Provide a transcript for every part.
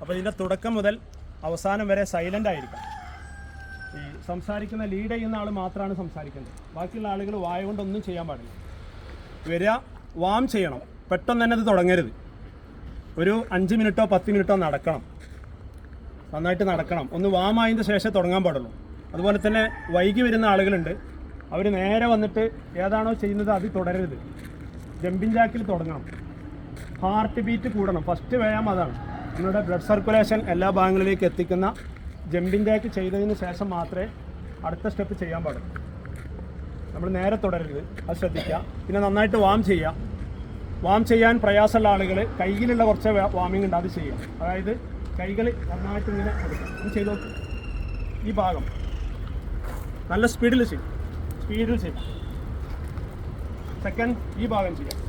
അപ്പോൾ ഇതിന്റെ തുടക്കം മുതൽ അവസാനം വരെ സൈലന്റ് ആയിരിക്കാം ഈ സംസാരിക്കുന്ന ലീഡ് ചെയ്യുന്ന ആൾ മാത്രമാണ് സംസാരിക്കേണ്ടത് ബാക്കിയുള്ള ആളുകൾ വായ കൊണ്ടൊന്നും ചെയ്യാൻ പാടില്ല. വരിക വാം ചെയ്യണം. പെട്ടെന്ന് തന്നെ അത് തുടങ്ങരുത്. ഒരു അഞ്ച് മിനിറ്റോ പത്ത് മിനിറ്റോ നടക്കണം. നന്നായിട്ട് നടക്കണം. ഒന്ന് വാം വാമായതിന് ശേഷം തുടങ്ങാൻ പാടുള്ളൂ. അതുപോലെ തന്നെ വൈകി വരുന്ന ആളുകളുണ്ട്. അവർ നേരെ വന്നിട്ട് ഏതാണോ ചെയ്യുന്നത് അത് തുടരരുത്. ജമ്പിങ് ജാക്കിൽ തുടങ്ങണം. ഹാർട്ട് ബീറ്റ് കൂടണം. ഫസ്റ്റ് വ്യായാമം അതാണ്. നമ്മുടെ ബ്ലഡ് സർക്കുലേഷൻ എല്ലാ ഭാഗങ്ങളിലേക്ക് എത്തിക്കുന്ന ജമ്പിംഗ് ജാക്ക് ചെയ്തതിന് ശേഷം മാത്രമേ അടുത്ത സ്റ്റെപ്പ് ചെയ്യാൻ പാടുള്ളൂ. നമ്മൾ നേരെ തുടരരുത്. അത് ശ്രദ്ധിക്കുക. പിന്നെ നന്നായിട്ട് വാം ചെയ്യുക. വാം ചെയ്യാൻ പ്രയാസമുള്ള ആളുകൾ കൈയിലുള്ള കുറച്ച് വാമിംഗ് ഉണ്ട്. അത് ചെയ്യുക. അതായത് കൈകൾ നന്നായിട്ട് ഇങ്ങനെ എടുക്കാം ഇത് ചെയ്ത് നോക്ക്. ഈ ഭാഗം നല്ല സ്പീഡിൽ ചെയ്യും. സ്പീഡിൽ ചെയ്യാം. സെക്കൻഡ് ഈ ഭാഗം ചെയ്യാം.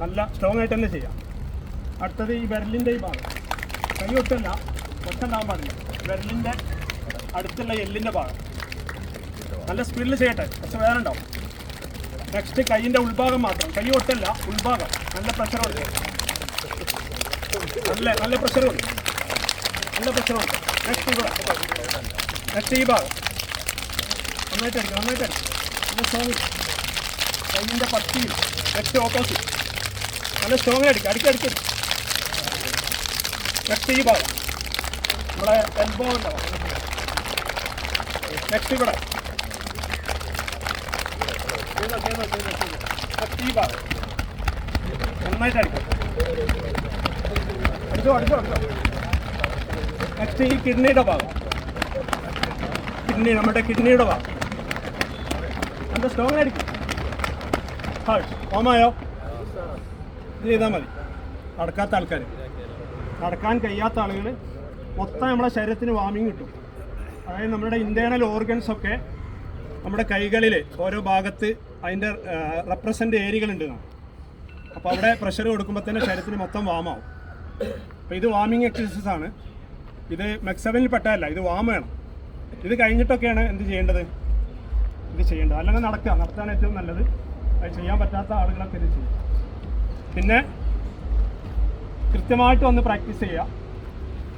നല്ല സ്ട്രോങ് ആയിട്ട് തന്നെ ചെയ്യാം. അടുത്തത് ഈ വിരലിന്റെ ഈ ഭാഗം. കൈ ഒട്ടല്ല ഒട്ടുണ്ടാകാൻ പാടില്ല. വിരലിന്റെ അടുത്തുള്ള എല്ലിന്റെ ഭാഗം. നല്ല സ്പീഡിൽ ചെയ്യട്ടെ പക്ഷെ വേറെ ഉണ്ടാവും. നെക്സ്റ്റ് കൈയിന്റെ ഉൾഭാഗം മാത്രം. കൈ ഒട്ടല്ല ഉൾഭാഗം. നല്ല പ്രഷർ കൊടുക്കും. നല്ല നല്ല പ്രഷർ കൊടുക്കും. നല്ല പ്രഷർ കൊടുക്കും. നെക്സ്റ്റ് ഇവിടെ. നെക്സ്റ്റ് ഈ ഭാഗം. നന്നായിട്ട് അടിക്കും നന്നായിട്ട് അടിക്കും. നല്ല സ്ട്രോങ് കൈയിന്റെ പത്തിയിൽ നെക്സ്റ്റ് ഓപ്പോസിറ്റ് നല്ല സ്ട്രോങ് അടിക്കും അടിക്കും അടിക്കും. നെക്സ്റ്റ് ഈ ഭാഗം. നമ്മളെ എൽബോ ഉണ്ടാവും നെക്സ്റ്റ് ഇവിടെ. നെക്സ്റ്റ് ഈ ഭാഗം. നന്നായിട്ട് അടിക്കും. അടിച്ചോ അടിച്ചോ അടിച്ചോ. നെക്സ്റ്റ് ഈ കിഡ്നിയുടെ ഭാഗം. കിഡ്നി നമ്മുടെ കിഡ്നിയുടെ ഭാഗം. എന്താ സ്ട്രോങ് ആയിരിക്കും ഹായ് ഓമായോ ചെയ്താൽ മതി. നടക്കാത്ത ആൾക്കാർ നടക്കാൻ കഴിയാത്ത ആളുകൾ മൊത്തം നമ്മുടെ ശരീരത്തിന് വാമിങ് കിട്ടും. അതായത് നമ്മുടെ ഇന്റേണൽ ഓർഗൻസ് ഒക്കെ നമ്മുടെ കൈകളിൽ ഓരോ ഭാഗത്ത് അതിന്റെ റെപ്രസെന്റ് ഏരിയകളുണ്ട് അപ്പോൾ അവിടെ പ്രഷർ കൊടുക്കുമ്പോൾ തന്നെ ശരീരത്തിന് മൊത്തം വാമാവും അപ്പോൾ ഇത് വാമിങ് എക്സസൈസ് ആണ്. ഇത് മെക്സവനിൽ പെട്ടതല്ല ഇത് വാം വേണം. ഇത് കഴിഞ്ഞിട്ടൊക്കെയാണ് എന്ത് ചെയ്യേണ്ടത്? ഇത് ചെയ്യേണ്ടത്. അല്ലെങ്കിൽ നടക്കുക. നടത്താണ് ഏറ്റവും നല്ലത് അത് ചെയ്യാൻ പറ്റാത്ത ആളുകളൊക്കെ ഇത് ചെയ്യും. പിന്നെ കൃത്യമായിട്ട് ഒന്ന് പ്രാക്ടീസ് ചെയ്യുക.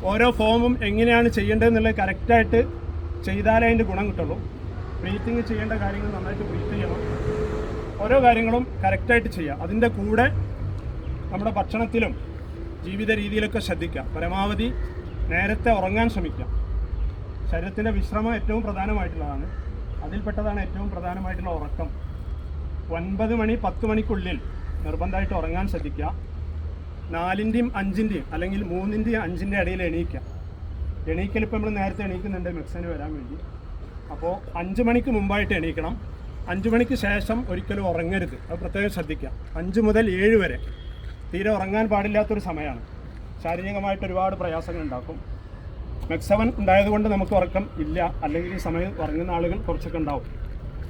ഓരോ ഫോമും എങ്ങനെയാണ് ചെയ്യേണ്ടതെന്നുള്ളത് കറക്റ്റായിട്ട് ചെയ്താലേ അതിന്റെ ഗുണം കിട്ടുള്ളൂ. ബ്രീത്തിങ് ചെയ്യേണ്ട കാര്യങ്ങൾ നന്നായിട്ട് ബ്രീത്ത് ചെയ്യണം. ഓരോ കാര്യങ്ങളും കറക്റ്റായിട്ട് ചെയ്യുക. അതിന്റെ കൂടെ നമ്മുടെ ഭക്ഷണത്തിലും ജീവിത രീതിയിലൊക്കെ ശ്രദ്ധിക്കുക. പരമാവധി നേരത്തെ ഉറങ്ങാൻ ശ്രമിക്കുക. ശരീരത്തിന്റെ വിശ്രമം ഏറ്റവും പ്രധാനമായിട്ടുള്ളതാണ്. അതിൽപ്പെട്ടതാണ് ഏറ്റവും പ്രധാനമായിട്ടുള്ള ഉറക്കം. ഒൻപത് മണി പത്ത് മണിക്കുള്ളിൽ നിർബന്ധമായിട്ട് ഉറങ്ങാൻ ശ്രദ്ധിക്കുക. നാലിന്റെയും അഞ്ചിന്റെയും അല്ലെങ്കിൽ മൂന്നിന്റെയും അഞ്ചിന്റെ ഇടയിൽ എണീക്കുക. എണീക്കൽ ഇപ്പോൾ നമ്മൾ നേരത്തെ എണീക്കുന്നുണ്ട് മെക്സിന് വരാൻ വേണ്ടി. അപ്പോൾ അഞ്ച് മണിക്ക് മുമ്പായിട്ട് എണീക്കണം. അഞ്ച് മണിക്ക് ശേഷം ഒരിക്കലും ഉറങ്ങരുത്. അത് പ്രത്യേകം ശ്രദ്ധിക്കുക. അഞ്ച് മുതൽ ഏഴ് വരെ. തീരെ ഉറങ്ങാൻ പാടില്ലാത്തൊരു സമയമാണ്. ശാരീരികമായിട്ട് ഒരുപാട് പ്രയാസങ്ങൾ ഉണ്ടാക്കും. മെക്സവൻ ഉണ്ടായതുകൊണ്ട് നമുക്ക് ഉറക്കം ഇല്ല. അല്ലെങ്കിൽ ഈ സമയം ഉറങ്ങുന്ന ആളുകൾ കുറച്ചൊക്കെ ഉണ്ടാവും.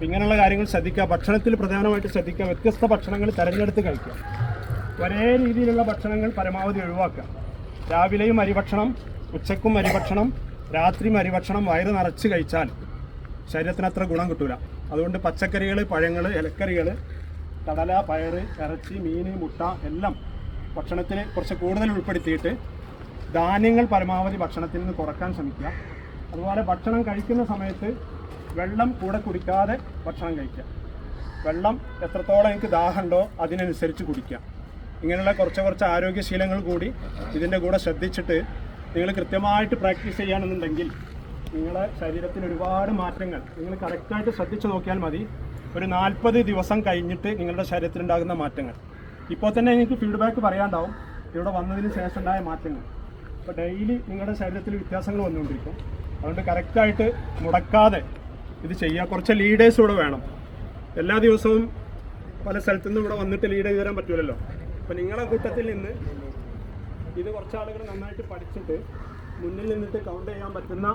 ഇങ്ങനെയുള്ള കാര്യങ്ങൾ ശ്രദ്ധിക്കുക ഭക്ഷണത്തിൽ പ്രധാനമായിട്ട് ശ്രദ്ധിക്കുക വ്യത്യസ്ത ഭക്ഷണങ്ങൾ തിരഞ്ഞെടുത്ത് കഴിക്കുക. ഒരേ രീതിയിലുള്ള ഭക്ഷണങ്ങൾ പരമാവധി ഒഴിവാക്കുക. രാവിലെയും അരിഭക്ഷണം ഉച്ചക്കും അരിഭക്ഷണം രാത്രിയും അരിഭക്ഷണം വയറ് നിറച്ച് കഴിച്ചാൽ ശരീരത്തിന് അത്ര ഗുണം കിട്ടൂല. അതുകൊണ്ട് പച്ചക്കറികൾ പഴങ്ങൾ ഇലക്കറികൾ കടല പയർ ഇറച്ചി മീൻ മുട്ട എല്ലാം ഭക്ഷണത്തിന് കുറച്ച് കൂടുതൽ ഉൾപ്പെടുത്തിയിട്ട് ധാന്യങ്ങൾ പരമാവധി ഭക്ഷണത്തിൽ നിന്ന് കുറയ്ക്കാൻ ശ്രമിക്കുക. അതുപോലെ ഭക്ഷണം കഴിക്കുന്ന സമയത്ത് വെള്ളം കൂടെ കുടിക്കാതെ ഭക്ഷണം കഴിക്കുക. വെള്ളം എത്രത്തോളം എനിക്ക് ദാഹമുണ്ടോ അതിനനുസരിച്ച് കുടിക്കുക. ഇങ്ങനെയുള്ള കുറച്ച് കുറച്ച് ആരോഗ്യശീലങ്ങൾ കൂടി ഇതിന്റെ കൂടെ ശ്രദ്ധിച്ചിട്ട് നിങ്ങൾ കൃത്യമായിട്ട് പ്രാക്ടീസ് ചെയ്യുകയാണെന്നുണ്ടെങ്കിൽ നിങ്ങളുടെ ശരീരത്തിന് ഒരുപാട് മാറ്റങ്ങൾ നിങ്ങൾ കറക്റ്റായിട്ട് ശ്രദ്ധിച്ച് നോക്കിയാൽ മതി. ഒരു നാൽപ്പത് ദിവസം കഴിഞ്ഞിട്ട് നിങ്ങളുടെ ശരീരത്തിലുണ്ടാകുന്ന മാറ്റങ്ങൾ. ഇപ്പോൾ തന്നെ എനിക്ക് ഫീഡ്ബാക്ക് പറയാണ്ടാവും ഇവിടെ വന്നതിന് ശേഷം ഉണ്ടായ മാറ്റങ്ങൾ. അപ്പോൾ ഡെയിലി നിങ്ങളുടെ ശരീരത്തിൽ വ്യത്യാസങ്ങൾ വന്നുകൊണ്ടിരിക്കും. അതുകൊണ്ട് കറക്റ്റായിട്ട് മുടക്കാതെ ഇത് ചെയ്യുക കുറച്ച് ലീഡേഴ്സ് ഇവിടെ വേണം. എല്ലാ ദിവസവും പല സ്ഥലത്തു നിന്നും ഇവിടെ വന്നിട്ട് ലീഡ് ചെയ്ത് തരാൻ പറ്റൂലല്ലോ. അപ്പോൾ നിങ്ങളെ കൂട്ടത്തിൽ നിന്ന് ഇത് കുറച്ച് ആളുകൾ നന്നായിട്ട് പഠിച്ചിട്ട് മുന്നിൽ നിന്നിട്ട് കൗണ്ട് ചെയ്യാൻ പറ്റുന്ന